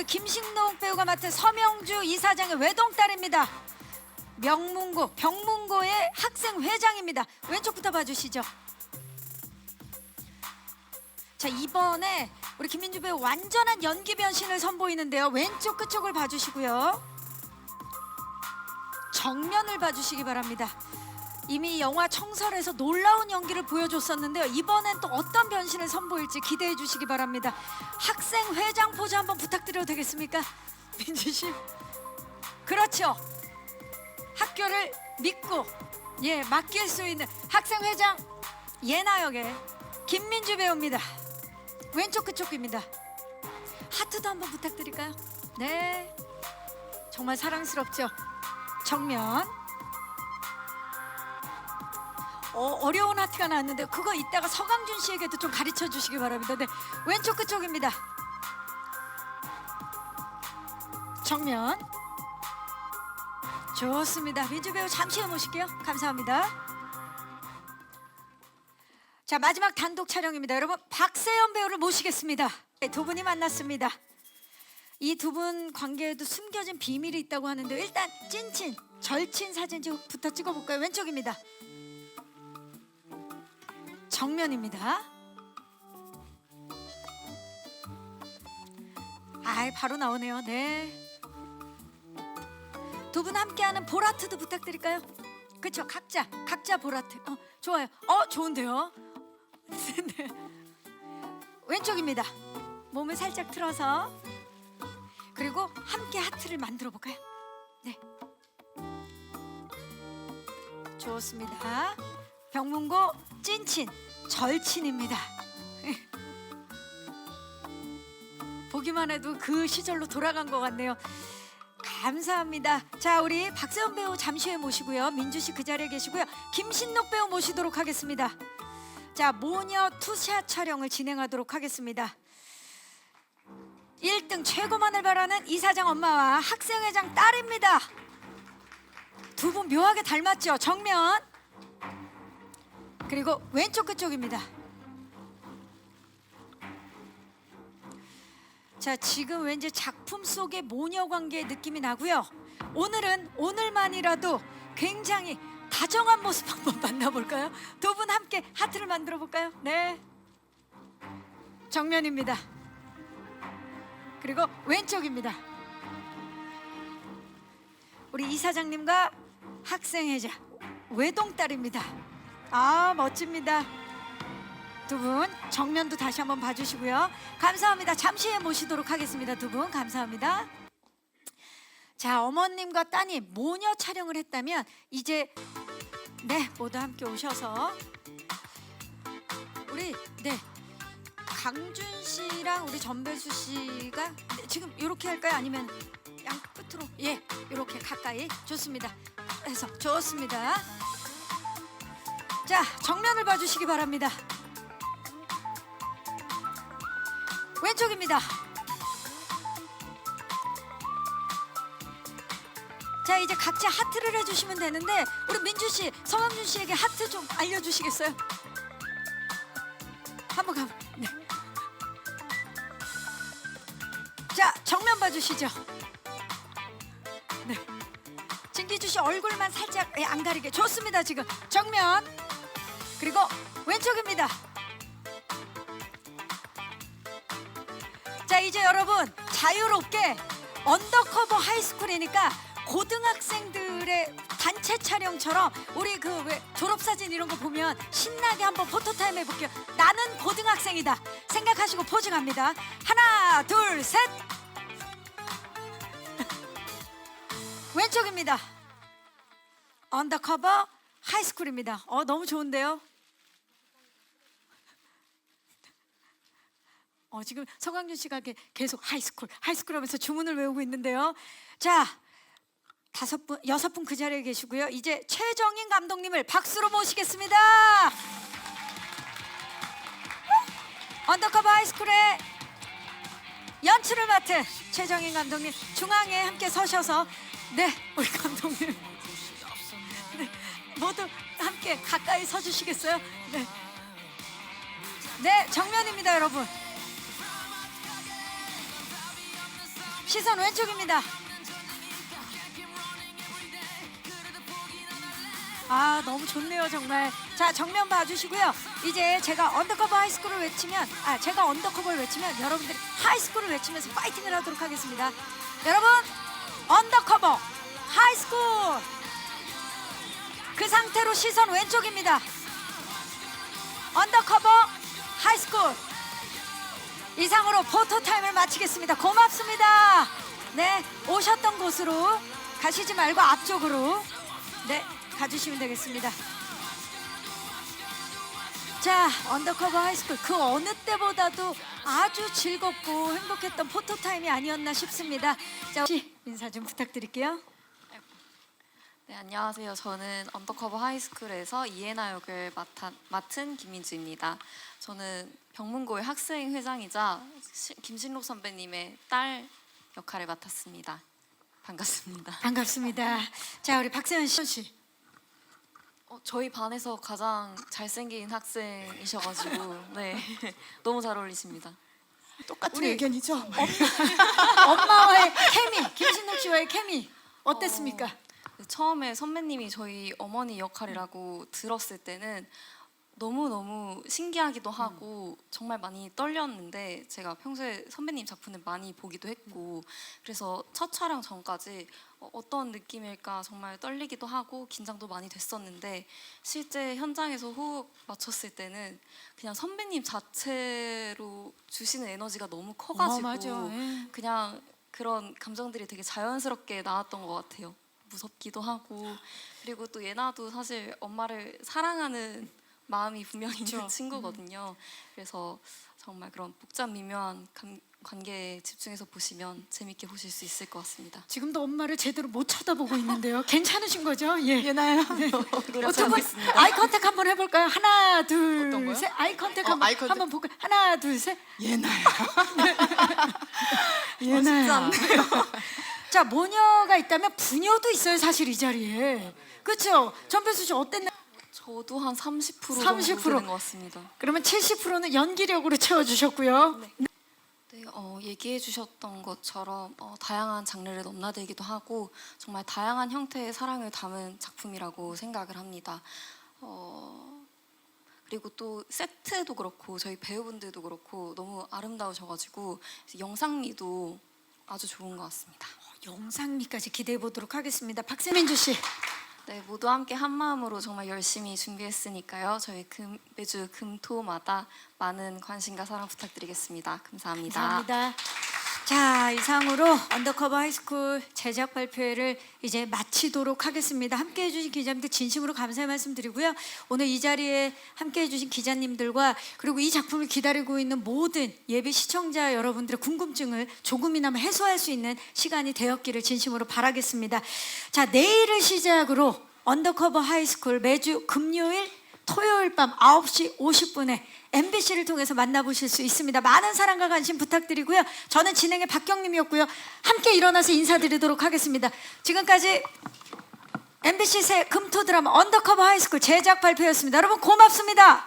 우리 김신동 배우가 맡은 서명주 이사장의 외동딸입니다. 명문고 병문고의 학생 회장입니다. 왼쪽부터 봐주시죠. 자 이번에 우리 김민주 배우 완전한 연기 변신을 선보이는데요. 왼쪽 끝쪽을 봐주시고요. 정면을 봐주시기 바랍니다. 이미 영화 청설에서 놀라운 연기를 보여줬었는데요. 이번엔 또 어떤 변신을 선보일지 기대해 주시기 바랍니다. 학생 회장 포즈 한번 부탁드려도 되겠습니까? 민지 씨. 그렇죠. 학교를 믿고 예 맡길 수 있는 학생 회장 예나 역의 김민주 배우입니다. 왼쪽 그쪽입니다. 하트도 한번 부탁드릴까요? 네. 정말 사랑스럽죠. 정면. 어, 어려운 하트가 나왔는데 그거 이따가 서강준 씨에게도 좀 가르쳐 주시기 바랍니다. 네, 왼쪽 그쪽입니다. 정면. 좋습니다. 민주 배우 잠시 모실게요. 감사합니다. 자 마지막 단독 촬영입니다. 여러분 박세연 배우를 모시겠습니다. 네, 두 분이 만났습니다. 이 두 분 관계에도 숨겨진 비밀이 있다고 하는데 일단 찐친 절친 사진부터 찍어볼까요? 왼쪽입니다. 정면입니다. 아, 바로 나오네요. 네. 두 분 함께하는 보라트도 부탁드릴까요? 그렇죠. 각자 각자 보라트. 어, 좋아요. 어, 좋은데요. 네. 왼쪽입니다. 몸을 살짝 틀어서 그리고 함께 하트를 만들어 볼까요? 네. 좋습니다. 병문고 찐친 절친입니다. 보기만 해도 그 시절로 돌아간 것 같네요. 감사합니다. 자, 우리 박세현 배우 잠시 후에 모시고요. 민주 씨 그 자리에 계시고요. 김신록 배우 모시도록 하겠습니다. 자, 모녀 투샷 촬영을 진행하도록 하겠습니다. 1등 최고만을 바라는 이사장 엄마와 학생회장 딸입니다. 두 분 묘하게 닮았죠? 정면. 그리고 왼쪽 끝쪽입니다. 자, 지금 왠지 작품 속의 모녀 관계의 느낌이 나고요. 오늘은 오늘만이라도 굉장히 다정한 모습 한번 만나볼까요? 두 분 함께 하트를 만들어 볼까요? 네. 정면입니다. 그리고 왼쪽입니다. 우리 이사장님과 학생회장 외동딸입니다. 아 멋집니다. 두 분 정면도 다시 한번 봐주시고요. 감사합니다. 잠시 후에 모시도록 하겠습니다. 두 분 감사합니다. 자 어머님과 따님 모녀 촬영을 했다면 이제 네 모두 함께 오셔서 우리 네 강준 씨랑 우리 전배수 씨가 네, 지금 이렇게 할까요? 아니면 양 끝으로 예 이렇게 가까이 좋습니다. 해서 좋습니다. 자 정면을 봐주시기 바랍니다. 왼쪽입니다. 자 이제 각자 하트를 해주시면 되는데 우리 민주 씨, 성함준 씨에게 하트 좀 알려주시겠어요? 한번 가. 네. 자 정면 봐주시죠. 네. 진기주 씨 얼굴만 살짝 예, 안 가리게 좋습니다 지금 정면 그리고 왼쪽입니다. 자 이제 여러분 자유롭게 언더커버 하이스쿨이니까 고등학생들의 단체 촬영처럼 우리 그 왜 졸업사진 이런 거 보면 신나게 한번 포토타임 해볼게요. 나는 고등학생이다 생각하시고 포징합니다. 하나 둘 셋. 왼쪽입니다. 언더커버 하이스쿨입니다. 어 너무 좋은데요. 어, 지금 서강준 씨가 계속 하이스쿨, 하이스쿨 하면서 주문을 외우고 있는데요. 자, 다섯 분, 여섯 분 그 자리에 계시고요. 이제 최정인 감독님을 박수로 모시겠습니다. 언더커버 하이스쿨의 연출을 맡은 최정인 감독님 중앙에 함께 서셔서 네, 우리 감독님 네, 모두 함께 가까이 서주시겠어요? 네. 네, 정면입니다, 여러분. 시선 왼쪽입니다. 아 너무 좋네요 정말. 자 정면 봐주시고요. 이제 제가 언더커버 하이스쿨을 외치면 아 제가 언더커버를 외치면 여러분들이 하이스쿨을 외치면서 파이팅을 하도록 하겠습니다. 여러분 언더커버 하이스쿨 그 상태로 시선 왼쪽입니다. 언더커버 하이스쿨 이상으로 포토 타임을 마치겠습니다. 고맙습니다. 네, 오셨던 곳으로 가시지 말고 앞쪽으로 네 가주시면 되겠습니다. 자, 언더커버 하이스쿨 그 어느 때보다도 아주 즐겁고 행복했던 포토 타임이 아니었나 싶습니다. 자, 혹시 인사 좀 부탁드릴게요. 네, 안녕하세요. 저는 언더커버 하이스쿨에서 이해나 역을 맡아, 맡은 김민주입니다. 저는 병문고의 학생 회장이자 시- 김신록 선배님의 딸 역할을 맡았습니다. 반갑습니다. 반갑습니다. 자, 우리 박세현 씨. 어, 저희 반에서 가장 잘생긴 학생이셔가지고 네 너무 잘 어울리십니다. 똑같은 우리 의견이죠? 엄마 와의 케미, 김신록 씨와의 케미 어땠습니까? 네, 처음에 선배님이 저희 어머니 역할이라고 들었을 때는 너무너무 신기하기도 하고 정말 많이 떨렸는데 제가 평소에 선배님 작품을 많이 보기도 했고 그래서 첫 촬영 전까지 어, 어떤 느낌일까 정말 떨리기도 하고 긴장도 많이 됐었는데 실제 현장에서 호흡 맞췄을 때는 그냥 선배님 자체로 주시는 에너지가 너무 커가지고 어마어마하죠. 예. 그냥 그런 감정들이 되게 자연스럽게 나왔던 것 같아요. 무섭기도 하고 그리고 또 예나도 사실 엄마를 사랑하는 마음이 분명히 있는 그렇죠. 친구거든요. 그래서 정말 그런 복잡 미묘한 감- 관계에 집중해서 보시면 재밌게 보실 수 있을 것 같습니다. 지금도 엄마를 제대로 못 쳐다보고 있는데요. 괜찮으신 거죠? 예. 예나요? 노력하고 있습니다. 아이 컨택 한번 해볼까요? 하나, 둘, 어떤 거요? 셋. 아이 컨택 어, 한번 아이 컨택. 한번 볼까요? 하나, 둘, 셋. 예나요. 예나야. 자, 모녀가 있다면 부녀도 있어요, 사실 이 자리에. 그렇죠? 전배수 씨 어땠나요? 저도 한 30% 30%? 정도 되는 것 같습니다. 그러면 70%는 연기력으로 채워 주셨고요. 네, 어, 얘기해 주셨던 것처럼 어, 다양한 장르를 넘나들기도 하고 정말 다양한 형태의 사랑을 담은 작품이라고 생각을 합니다. 어, 그리고 또 세트도 그렇고 저희 배우분들도 그렇고 너무 아름다우셔가지고 영상미도 아주 좋은 것 같습니다. 영상미까지 기대해 보도록 하겠습니다. 박세민주 씨. 네, 모두 함께 한 마음으로 정말 열심히 준비했으니까요. 저희 금, 매주 금토마다 많은 관심과 사랑 부탁드리겠습니다. 감사합니다. 감사합니다. 자 이상으로 언더커버 하이스쿨 제작 발표회를 이제 마치도록 하겠습니다. 함께 해 주신 기자님들 진심으로 감사의 말씀 드리고요. 오늘 이 자리에 함께 해 주신 기자님들과 그리고 이 작품을 기다리고 있는 모든 예비 시청자 여러분들의 궁금증을 조금이나마 해소할 수 있는 시간이 되었기를 진심으로 바라겠습니다. 자 내일을 시작으로 언더커버 하이스쿨 매주 금요일 토요일 밤 9시 50분에 MBC를 통해서 만나보실 수 있습니다. 많은 사랑과 관심 부탁드리고요. 저는 진행의 박경림이었고요. 함께 일어나서 인사드리도록 하겠습니다. 지금까지 MBC 새 금토 드라마 언더커버 하이스쿨 제작 발표였습니다. 여러분 고맙습니다.